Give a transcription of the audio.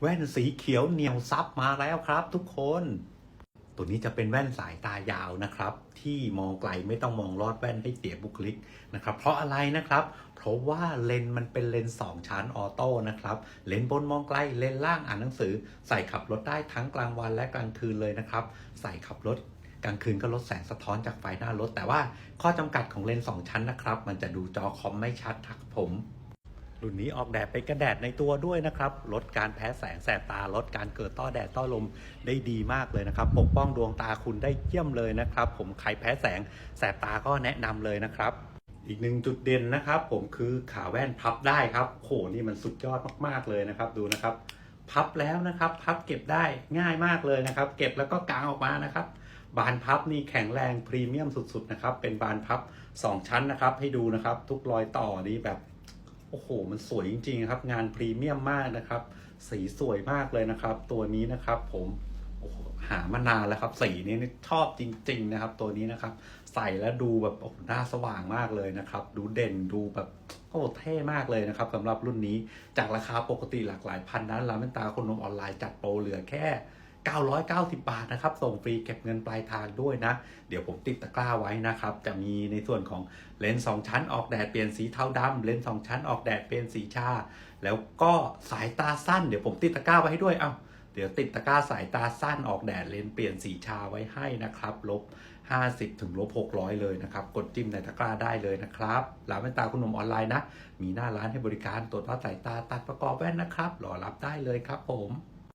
แว่นสีเขียวเหนียวซับมาแล้วครับ ทุกคน ตัวนี้จะเป็นแว่นสายตายาวนะครับ ที่มองไกลไม่ต้องมองลอดแว่นให้เสียบุคลิกนะครับ เพราะอะไรนะครับ เพราะว่าเลนมันเป็นเลนส์สองชั้นออโต้นะครับ เลนบนมองไกล เลนล่างอ่านหนังสือ ใส่ขับรถได้ทั้งกลางวันและกลางคืนเลยนะครับ ใส่ขับรถกลางคืนก็ลดแสงสะท้อนจากไฟหน้ารถ แต่ว่าข้อจำกัดของเลนส์สองชั้นนะครับ มันจะดูจอคอมไม่ชัดครับผม รุ่นนี้ออกแดดเป็นกระแดดในตัวด้วยนะครับ ลดการแพ้แสงแสบตา ลดการเกิดต้อแดดต้อลมได้ดีมากเลยนะครับ ปกป้องดวงตาคุณได้เยี่ยมเลยนะครับ ผมใครแพ้แสงแสบตาก็แนะนำเลยนะครับ อีกหนึ่งจุดเด่นนะครับ ผมคือขาแว่นพับได้ครับโหนี่มันสุดยอดมากๆเลยนะครับ ดูนะครับ พับแล้วนะครับ พับเก็บได้ง่ายมากเลยนะครับ เก็บแล้วก็กางออกมานะครับบานพับนี่แข็งแรงพรีเมียมสุดๆนะครับ เป็นบานพับ 2 ชั้นนะครับ ให้ดูนะครับ ทุกรอยต่อนี้แบบ โอ้โห มันสวยจริงๆครับ งานพรีเมียมมากนะครับ สีสวยมากเลยนะครับ ตัวนี้นะครับผมโอ้โหหามานานแล้วครับ สีนี้ชอบจริง ๆ นะครับ ตัวนี้นะครับ ใส่แล้วดูแบบโอ้โหหน้าสว่างมากเลยนะครับ ดูเด่นดูแบบโอ้เท่มากเลยนะครับสำหรับรุ่นนี้จากราคาปกติหลากหลายพันนั้นร้านแว่นตาคนนมออนไลน์จัดโปรเหลือแค่ 990 บาทนะครับ ส่งฟรีเก็บเงินปลายทางด้วยนะ เดี๋ยวผมติดตะกร้าไว้นะครับ จะมีในส่วนของเลนส์สองชั้นออกแดดเปลี่ยนสีเทาดำเลนส์สองชั้นออกแดดเปลี่ยนสีชา แล้วก็สายตาสั้น เดี๋ยวผมติดตะกร้าไว้ให้ด้วย เอ้า เดี๋ยวติดตะกร้าสายตาสั้นออกแดดเลนส์เปลี่ยนสีชาไว้ให้นะครับ ลบ 50ถึงลบ600 เลยนะครับ กดจิ้มในตะกร้าได้เลยนะครับร้านแว่นตาคุณหนุ่มออนไลน์นะ มีหน้าร้านให้บริการตรวจวัดสายตาตัดประกอบแว่นนะครับรอรับได้เลยครับผม